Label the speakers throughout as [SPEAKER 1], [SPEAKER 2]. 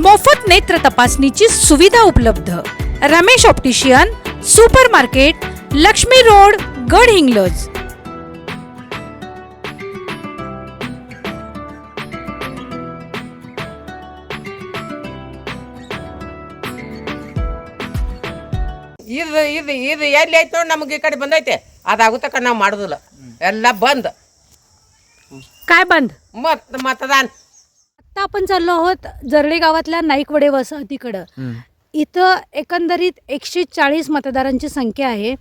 [SPEAKER 1] मोफत नेत्र तपासणीची सुविधा उपलब्ध Ramesh optician super market Lakshmi road Gadhinglaj
[SPEAKER 2] ಇದು ಇದು ಇದು ಎಲ್ಲಿ ಐತೆ ನೋಡಿ ನಮಗೆ ಈ ಕಡೆ ಬಂದೈತೆ ಅದಾಗುತ್ತಕ ನಾವು ಮಾಡೋದಿಲ್ಲ ಎಲ್ಲ ಬಂದ್
[SPEAKER 1] काय बंद
[SPEAKER 2] मत मतदान
[SPEAKER 1] आता आपण चाललो आहोत जर्डी गावातल्या नाईकवडे वसाहतीकडं इथं एकंदरीत एकशे चाळीस मतदारांची संख्या आहे.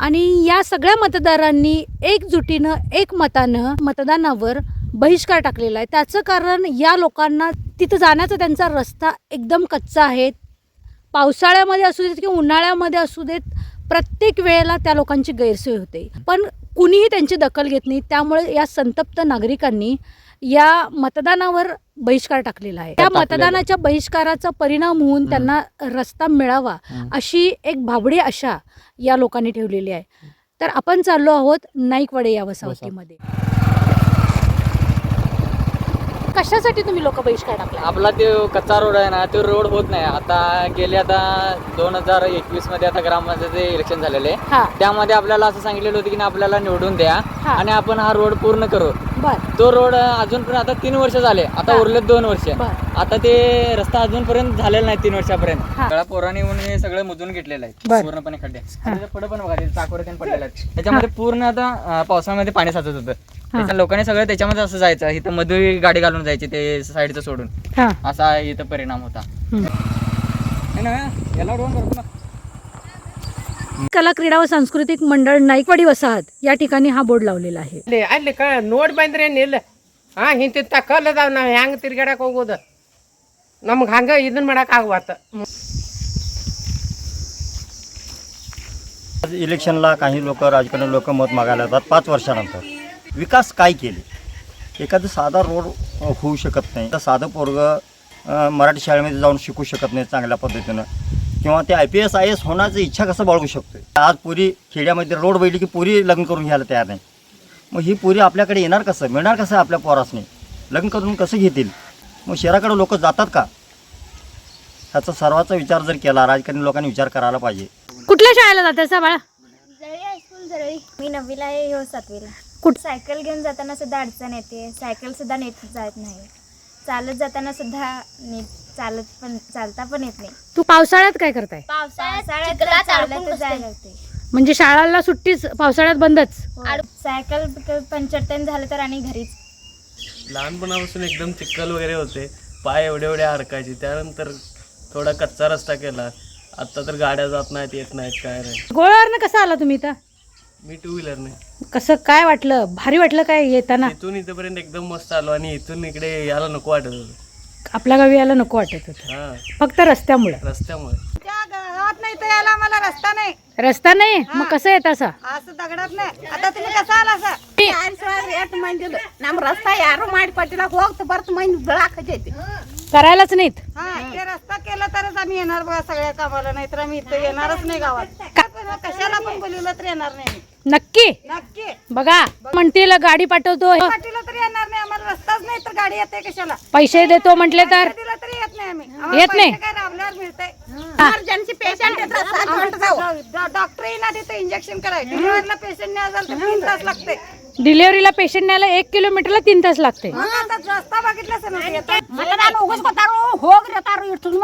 [SPEAKER 1] आणि या सगळ्या मतदारांनी एकजुटीनं एक मतानं मतदानावर बहिष्कार टाकलेला आहे. त्याचं कारण या लोकांना तिथं जाण्याचा त्यांचा रस्ता एकदम कच्चा आहे. पावसाळ्यामध्ये असू देत किंवा उन्हाळ्यामध्ये असू देत प्रत्येक वेळेला त्या लोकांची गैरसोय होते. पण कुणीही त्यांची दखल घेत नाही. त्यामुळे या संतप्त नागरिकांनी या मतदानावर बहिष्कार टाकलेला आहे. त्या मतदानाच्या बहिष्काराचा परिणाम होऊन त्यांना रस्ता मिळावा अशी एक भाबडी आशा या लोकांनी ठेवलेली आहे. तर आपण चाललो आहोत नाईकवाडे या वसाहतीमध्ये. कशासाठी तुम्ही लोक बहिष्कार टाकला?
[SPEAKER 3] आपला ते कच्चा रोड आहे ना तो रोड होत नाही. आता गेले आता दोन हजार एकवीसमध्ये आता ग्रामपंचायतचे इलेक्शन झालेले. आहे.
[SPEAKER 1] हा.
[SPEAKER 3] त्यामध्ये आपल्याला असं सांगितलेलं होतं की आपल्याला निवडून द्या.
[SPEAKER 1] हा.
[SPEAKER 3] आणि आपण हा रोड पूर्ण करू.
[SPEAKER 1] बर.
[SPEAKER 3] तो रोड अजूनपर्यंत आता तीन वर्ष झाले. आता
[SPEAKER 1] हा.
[SPEAKER 3] उरलेत दोन वर्ष.
[SPEAKER 1] बर.
[SPEAKER 3] आता ते रस्ता अजूनपर्यंत झालेला नाही तीन वर्षापर्यंत.
[SPEAKER 1] हा.
[SPEAKER 3] सगळ्या पोरांनी येऊन हे सगळं मुजून घेतलेलं
[SPEAKER 1] बर.
[SPEAKER 3] आहे पूर्णपणे खड्डे. त्याच्या पुढे पण बघा ते चाकोरे त्यांनी पडलेले आहेत. त्याच्यामध्ये पूर्ण आता अं, पावसामध्ये पाणी साचत होतं. त्याच्या लोकांनी सगळं त्याच्यामध्ये असं जायचं. इथं मध्ये गाडी घालून जायची ते साईडचं सोडून.
[SPEAKER 1] हा.
[SPEAKER 3] असा इथं परिणाम होता.
[SPEAKER 1] हम्म.
[SPEAKER 3] है ना याला करतो ना
[SPEAKER 1] कला क्रीडा व सांस्कृतिक मंडळ नाईकवाडी वसाहत या ठिकाणी हा बोर्ड लावलेला आहे
[SPEAKER 2] ಅಲ್ಲಿ ಅಲ್ಲಿ ಕ ನೋಡಿ ಬಂದ್ರೇನು ಇಲ್ಲ ಹಾಂ ಇಂತಿಂತ ಕಲ್ಲು ಅದಾವ ನಾವು ಹೆಂಗೆ ತಿರ್ಗಾಡಕ್ಕೆ ಹೋಗೋದು ನಮ್ಗೆ ಹಂಗೆ ಇದನ್ನ ಮಾಡಕ್ಕೆ ಆಗ್ವತ್ತ
[SPEAKER 4] आज इलेक्शनला काही लोक राजकारणी लोक मत मागायला येतात पाच वर्षानंतर विकास काय केले एखादं साधा रोड अ, होऊ शकत नाही तर साधं पोरगं मराठी शाळेमध्ये जाऊन शिकू शकत नाही चांगल्या पद्धतीनं किंवा ते I P S I S होण्याची इच्छा कसं बाळगू शकतो आज पुरी खेड्यामध्ये रोड बैली की पुरी लग्न करून घ्यायला तयार नाही. मग ही पुरी आपल्याकडे येणार कसं? मिळणार कसं आपल्या पोरासने? लग्न करून कसं घेतील? मग शहराकडे लोक जातात का? ह्याचा सर्वांचा विचार जर केला राजकारणी लोकांनी विचार करायला पाहिजे.
[SPEAKER 1] कुठल्या शाळेला जातायचा बाळा?
[SPEAKER 5] जळी हायस्कूल जळी. मी नववीला आहे ह्यो सातवीला.
[SPEAKER 1] कुठ-
[SPEAKER 5] सायकल घेऊन जाताना सुद्धा अडचण येते. सायकल सुद्धा नीट जात नाही. चालत जाताना सुद्धा नीट चालत पण चालता पण येत नाही.
[SPEAKER 1] तू पावसाळ्यात काय करताय?
[SPEAKER 5] पावसाळ्यात तर चालतच जायला लागते.
[SPEAKER 1] म्हणजे शाळाला सुट्टीच पावसाळ्यात बंदच.
[SPEAKER 5] हो. सायकल प- पंक्चर तेन झालं तर आणि घरीच.
[SPEAKER 6] लहानपणापासून एकदम चिखल वगैरे होते. पाय एवढे एवढे अडकायचे त्यानंतर थोडा कच्चा रस्ता केला. आता तर गाड्या जात नाहीत येत नाहीत काय नाही.
[SPEAKER 1] गोळ्यावरनं कसं आला तुम्ही इथं?
[SPEAKER 6] मी टू व्हीलरने
[SPEAKER 1] कसं काय वाटलं? भारी वाटलं काय येताना?
[SPEAKER 6] इथून इथपर्यंत एकदम मस्त आलो आणि इथून इकडे यायला नको वाटत होतं.
[SPEAKER 1] आपल्या गावी यायला नको वाटत होतं
[SPEAKER 6] हा
[SPEAKER 1] फक्त रस्त्यामुळे
[SPEAKER 6] रस्त्यामुळे
[SPEAKER 7] गावात नाही तर यायला मला रस्ता नाही
[SPEAKER 1] रस्ता नाही मग कसं येत असा
[SPEAKER 7] असं दगडात नाही आता तुम्ही कसा आला सा ಎಷ್ಟು ಮಂದಿ ನಮ್ಮ ರಸ್ತಾ ಯಾರು ಮಾಡಿಕೊಟ್ಟಿಲ್ಲ ಹೋಗ್ತು ಬರ್ತು ಮಂದಿ ಬೆಳಾಕತೈತಿ
[SPEAKER 1] करायलाच नाहीत
[SPEAKER 7] हा ते रस्ता केला तरच आम्ही येणार बघा सगळ्या कामाला नाही तर आम्ही इथं येणारच नाही गावात पण कशाला पण बोलवलं तर येणार नाही आम्ही.
[SPEAKER 1] नक्की
[SPEAKER 7] नक्की
[SPEAKER 1] बघा म्हणतील गाडी पाठवतो
[SPEAKER 7] पाठीला रस्ताच नाही तर गाडी येते कशाला?
[SPEAKER 1] पैसे देतो म्हटले तर.
[SPEAKER 7] येत नाही आम्ही.
[SPEAKER 1] येत नाही?
[SPEAKER 7] पेशंट डॉक्टर इंजेक्शन करायचं. पेशंट नाही तीन तास लागते.
[SPEAKER 1] डिलिव्हरीला पेशंट न्यायला एक किलोमीटरला तीन तास लागते.
[SPEAKER 7] रस्ता बघितला
[SPEAKER 8] इथून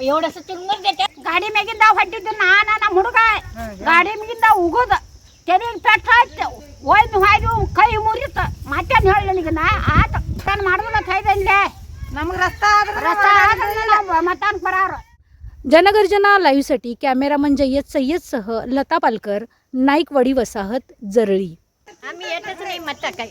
[SPEAKER 8] एवढस देते. गाडी मेगीन दाव फाटी ना ना ना म्हणू काय? गाडी मेगीन दाव उगत त्याने पॅट ಒಯ್ದು ಹೋಗಿ ಕೈ ಮುರಿತ ಮತ್ತೇನು ಹೇಳಿ ನನಗೆ ನಾ ಆತ ತಾನು ಮಾಡಿದ್ರೆ ಕೈದಂದೆ
[SPEAKER 7] ನಮ್ಗೆ ರಸ್ತಾ ಆದ್ರೆ
[SPEAKER 8] ರಸ್ತ ಆದ್ರೆ ಮತಾನ್ ಬರಾರು
[SPEAKER 1] जनगर्जना लाईव्हसाठी कॅमेरामन जय्यद सय्यदसह लता पालकर नाईकवाडी वसाहत जरळी
[SPEAKER 8] आम्ही येतच नाही मत काय